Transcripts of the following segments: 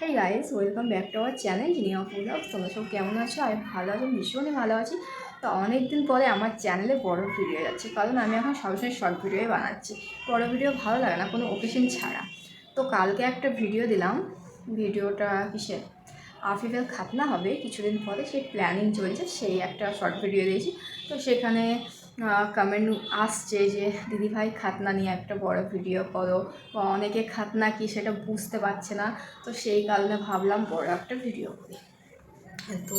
Hey guys welcome back to our channel Jinia blog তোমরা সব কেমন আছো? আমি ভালো আছি ভীষণই ভালো আছি। তো অনেক দিন পরে আমার চ্যানেলে বড় ভিডিও যাচ্ছে, কারণ আমি এখন সবসময় শর্ট ভিডিওই বানাচ্ছি। বড় ভিডিও ভালো লাগে না, কোনো ওকেশন ছাড়া। তো কালকে একটা ভিডিও দিলাম ভিডিওটা কিসের? আফিফের খাতনা হবে, কিছুদিন পরে সেই প্ল্যানিং চলছে, সেই একটা শর্ট ভিডিও দিয়েছি। তো সেখানে কমেন্ট আসছে যে, দিদিভাই, খাতনা নিয়ে একটা বড় ভিডিও করো। বা অনেকে খাতনা কি সেটা বুঝতে পারছে না। তো সেই কারণে ভাবলাম বড় একটা ভিডিও করি। তো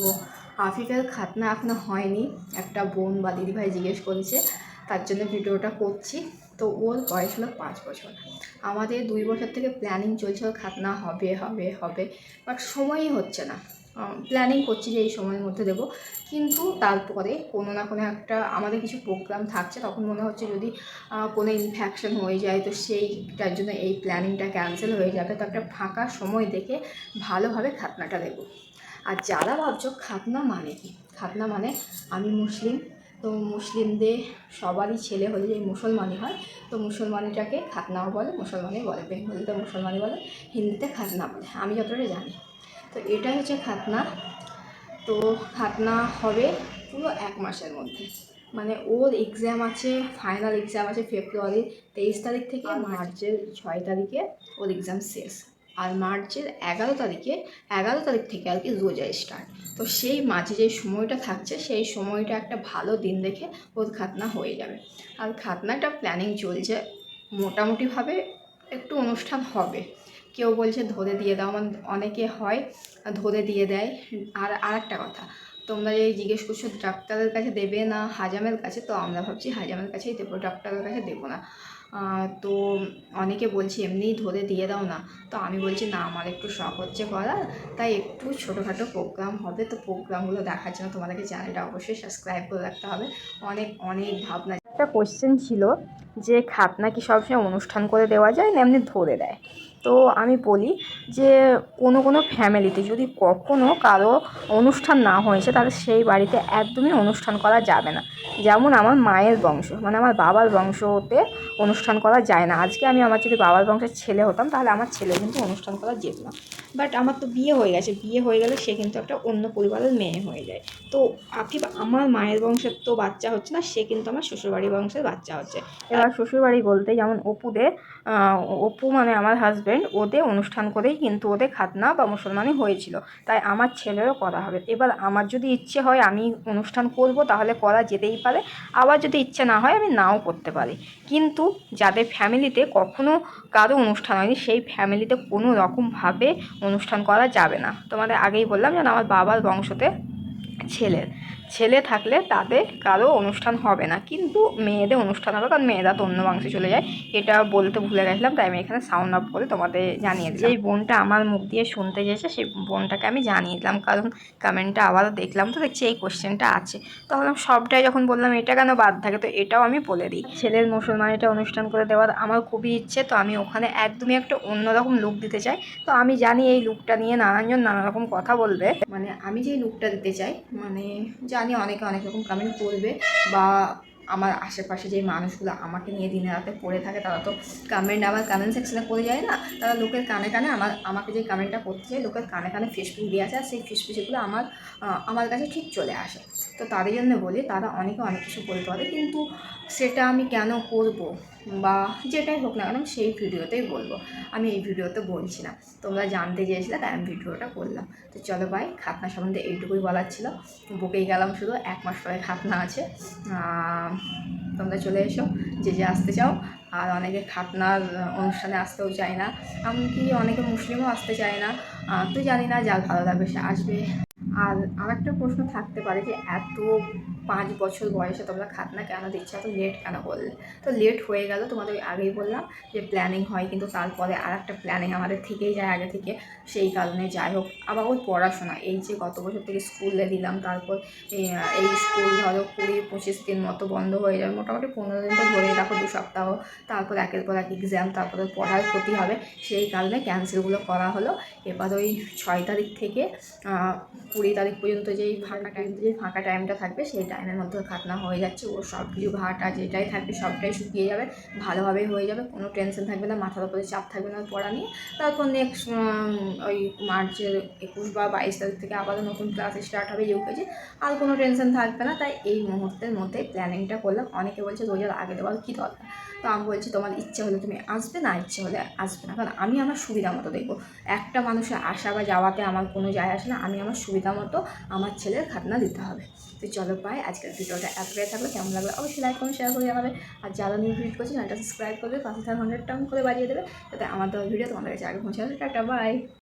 আফিফের খাতনা এখনও হয়নি। একটা বোন বা দিদিভাই জিজ্ঞেস করেছে, তার জন্য ভিডিওটা করছি। তো ওর বয়স হলো পাঁচ বছর। আমাদের দুই বছর থেকে প্ল্যানিং চলছে, ওর খাতনা হবে হবে হবে। বাট সময়ই হচ্ছে না। প্ল্যানিং করছি যে এই সময়ের মধ্যে দেবো। কিন্তু তারপরে কোনো না কোনো একটা আমাদের কিছু প্রোগ্রাম থাকছে, তখন মনে হচ্ছে যদি কোনো ইনফ্যাকশন হয়ে যায়, তো সেইটার জন্য এই প্ল্যানিংটা ক্যান্সেল হয়ে যাবে। তো একটা ফাঁকা সময় দেখে ভালোভাবে খাতনাটা দেবো। আর যারা ভাবছ খাতনা মানে কি? খাতনা মানে আমি মুসলিম, তো মুসলিমদের সবারই ছেলে হলে যে মুসলমানই হয়, তো মুসলমানিটাকে খাতনাও বলে, মুসলমানই বলে, বেঙ্গলিতে মুসলমানি বলে, হিন্দিতে খাতনা বলে। আমি যতটা জানি। তো এটা হচ্ছে খাতনা। তো খাতনা হবে পুরো এক মাসের মধ্যে। মানে ওর এক্সাম আছে ফাইনাল এক্সাম আছে ফেব্রুয়ারির তেইশ তারিখ থেকে মার্চের ছয় তারিখে ওর এক্সাম শেষ। আর মার্চের এগারো তারিখে এগারো তারিখ থেকে আর কি রোজা স্টার্ট তো সেই মাঝে যে সময়টা থাকছে সেই সময়টা একটা ভালো দিন দেখে ওর খাতনা হয়ে যাবে। আর খাতনাটা প্ল্যানিং চলছে মোটামুটিভাবে একটু অনুষ্ঠান হবে। কেউ বলছে ধরে দিয়ে দাও, আমার অনেকে হয়, ধরে দিয়ে দেয়। আর আর একটা কথা, তোমরা যে জিজ্ঞেস করছ ডাক্তারের কাছে দেবে না হাজামের কাছে, তো আমরা ভাবছি হাজামের কাছেই দেবো, ডাক্তারের কাছে দেবো না। তো অনেকে বলছে এমনিই ধরে দিয়ে দাও না। তো আমি বলছি না, আমার একটু শখ হচ্ছে করার, তাই একটু ছোটোখাটো প্রোগ্রাম হবে। তো প্রোগ্রামগুলো দেখার জন্য তোমাদেরকে চ্যানেলটা অবশ্যই সাবস্ক্রাইব করে রাখতে হবে। অনেক অনেক ভাবনা একটা কোশ্চেন ছিল যে খাতনা কি সবসময় অনুষ্ঠান করে দেওয়া যায়, না এমনি ধরে দেয়। তো আমি বলি যে, কোনো কোনো ফ্যামিলিতে যদি কখনো কারও অনুষ্ঠান না হয়েছে, তাহলে সেই বাড়িতে একদমই অনুষ্ঠান করা যাবে না। যেমন আমার মায়ের বংশ মানে আমার বাবার বংশতে অনুষ্ঠান করা যায় না। আজকে আমি আমার যদি বাবার বংশের ছেলে হতাম, তাহলে আমার ছেলে কিন্তু অনুষ্ঠান করা যেত না। বাট আমার তো বিয়ে হয়ে গেছে। বিয়ে হয়ে গেলে সে কিন্তু একটা অন্য পরিবারের মেয়ে হয়ে যায়। তো আকিব আমার মায়ের বংশের তো বাচ্চা হচ্ছে না, সে কিন্তু আমার শ্বশুরবাড়ির বংশের বাচ্চা হচ্ছে। এবার শ্বশুরবাড়ি বলতে যেমন অপুদের অপু মানে আমার হাজব্যান্ড ওদের অনুষ্ঠান করেই কিন্তু ওদের খাতনা বা মুসলমানি হয়েছিল। তাই আমার ছেলেরও করা হবে। এবার আমার যদি ইচ্ছে হয় আমি অনুষ্ঠান করব, তাহলে করা যেতেই পারে। আবার যদি ইচ্ছে না হয় আমি নাও করতে পারি। কিন্তু যাদের ফ্যামিলিতে কখনো কারও অনুষ্ঠান হয়নি, সেই ফ্যামিলিতে কোনো রকমভাবে অনুষ্ঠান করা যাবে না। তোমাদের আগেই বললাম যেন আমার বাবার বংশতে ছেলের। ছেলে থাকলে তাদের কারও অনুষ্ঠান হবে না। কিন্তু মেয়েদের অনুষ্ঠান হবে, কারণ মেয়েরা তো অন্য মাংসে চলে যায়। এটা বলতে ভুলে গেছিলাম, তাই আমি এখানে সাউন্ড অফ করে তোমাদের জানিয়ে দিই এই বোনটা আমার মুখ দিয়ে শুনতে চেয়েছে, সেই বোনটাকে আমি জানিয়ে দিলাম, কারণ কমেন্টটা আবারও দেখলাম তো দেখছি এই কোশ্চেনটা আছে। তো ভাবলাম সবটাই যখন বললাম, এটা কেন বাদ থাকে? তো এটাও আমি বলে দিই। ছেলের মুসলমানিটা অনুষ্ঠান করে দেওয়ার আমার খুবই ইচ্ছে, তো আমি ওখানে একদমই একটা অন্যরকম লুক দিতে চাই। তো আমি জানি এই লুকটা নিয়ে নানানজন নানা রকম কথা বলবে। মানে আমি যেই লুকটা দিতে চাই মানে জানি অনেকে অনেক রকম কমেন্ট করবে বা আমার আশেপাশে যে মানুষগুলো আমাকে নিয়ে দিনে রাতে পড়ে থাকে, তারা তো কমেন্ট আবার কমেন্ট সেকশনে করে যায় না। তারা লোকের কানে কানে আমার, আমাকে যে কমেন্টটা করতে চাই লোকের কানে কানে ফেসবুক দিয়ে আসে, আর সেই ফেসবুকগুলো আমার আমার কাছে ঠিক চলে আসে। তো তাদের জন্য বলি তারা অনেকে অনেক কিছু বলতে পারে কিন্তু সেটা আমি কেন করব বা যেটাই হোক না কেন সেই ভিডিওতেই বলব। আমি এই ভিডিওতে বলছি না। তোমরা জানতে চেয়েছিলে তাই আমি ভিডিওটা করলাম। তো চলো ভাই খাতনা সম্বন্ধে এইটুকুই বলার ছিল। বকেই গেলাম শুধু এক মাস পরে খাতনা আছে। তোমরা চলে এসো যে যে আসতে চাও। আর অনেকে খাতনার অনুষ্ঠানে আসতেও চায় না। এমনকি অনেকে মুসলিমও আসতে চায় না। আহ, তো জানি না যার ভালো লাগবে সে আসবে। আর আরেকটা প্রশ্ন থাকতে পারে যে এত পাঁচ বছর বয়সে তোমরা খাতনা কেন দিচ্ছ এত লেট কেন করলে তো লেট হয়ে গেল, তোমাদের আগেই বললাম যে প্ল্যানিং হয়, কিন্তু তারপরে আর একটা প্ল্যানিং আমাদের থেকেই যায় আগে থেকে। সেই কারণে যাই হোক, আবার ওই পড়াশোনা, এই যে গত বছর থেকে স্কুলে দিলাম, তারপর এই স্কুল ধরো কুড়ি পঁচিশ দিন মতো বন্ধ হয়ে যাবে, মোটামুটি পনেরো দিন তো ধরেই রাখো, দু সপ্তাহ, তারপর একের পর এক এক্সাম তারপরে পড়ার ক্ষতি হবে। সেই কারণে ক্যান্সেলগুলো করা হলো। এবার ওই ছয় তারিখ থেকে কুড়ি তারিখ পর্যন্ত যেই ফাঁকা টাইম যে ফাঁকা টাইমটা থাকবে সেই টাইমের মধ্যে খাতনা হয়ে যাচ্ছে ওর সব কিছু ঘাটা যেটাই থাকবে সবটাই শুকিয়ে যাবে, ভালোভাবেই হয়ে যাবে, কোনো টেনশন থাকবে না, মাথার উপরে চাপ থাকবে না পড়া নিয়ে। তারপর নেক্সট ওই মার্চের একুশ বা বাইশ তারিখ থেকে আবারও নতুন ক্লাস স্টার্ট হবে ইউকেজি আর কোনো টেনশন থাকবে না। তাই এই মুহূর্তের মধ্যে প্ল্যানিংটা করলাম। অনেকে বলছে রোজার আগে দেওয়ার কী দরকার? তো আমি বলছি, তোমার ইচ্ছে হলে তুমি আসবে, না ইচ্ছে হলে আসবে না। কারণ আমি আমার সুবিধা মতো দেখব। একটা মানুষের আসা বা যাওয়াতে আমার কোনো যায় আসে না। আমি আমার সুবিধা মতো আমার ছেলের খাতনা দিতে হবে। তো চলো পাই আজকের ভিডিওটা এতটাই থাকল। কেমন লাগল অবশ্যই লাইক করুন শেয়ার করে জানাবে। আর যারা নিউ ভিজিট করছে সাবস্ক্রাইব করবে পাঁচ হাজার হান্ড্রেড টাউন করে বাড়িয়ে দেবে। তাতে আমার দেওয়া ভিডিও তোমাদের কাছে আগে আসবে টাটা বাই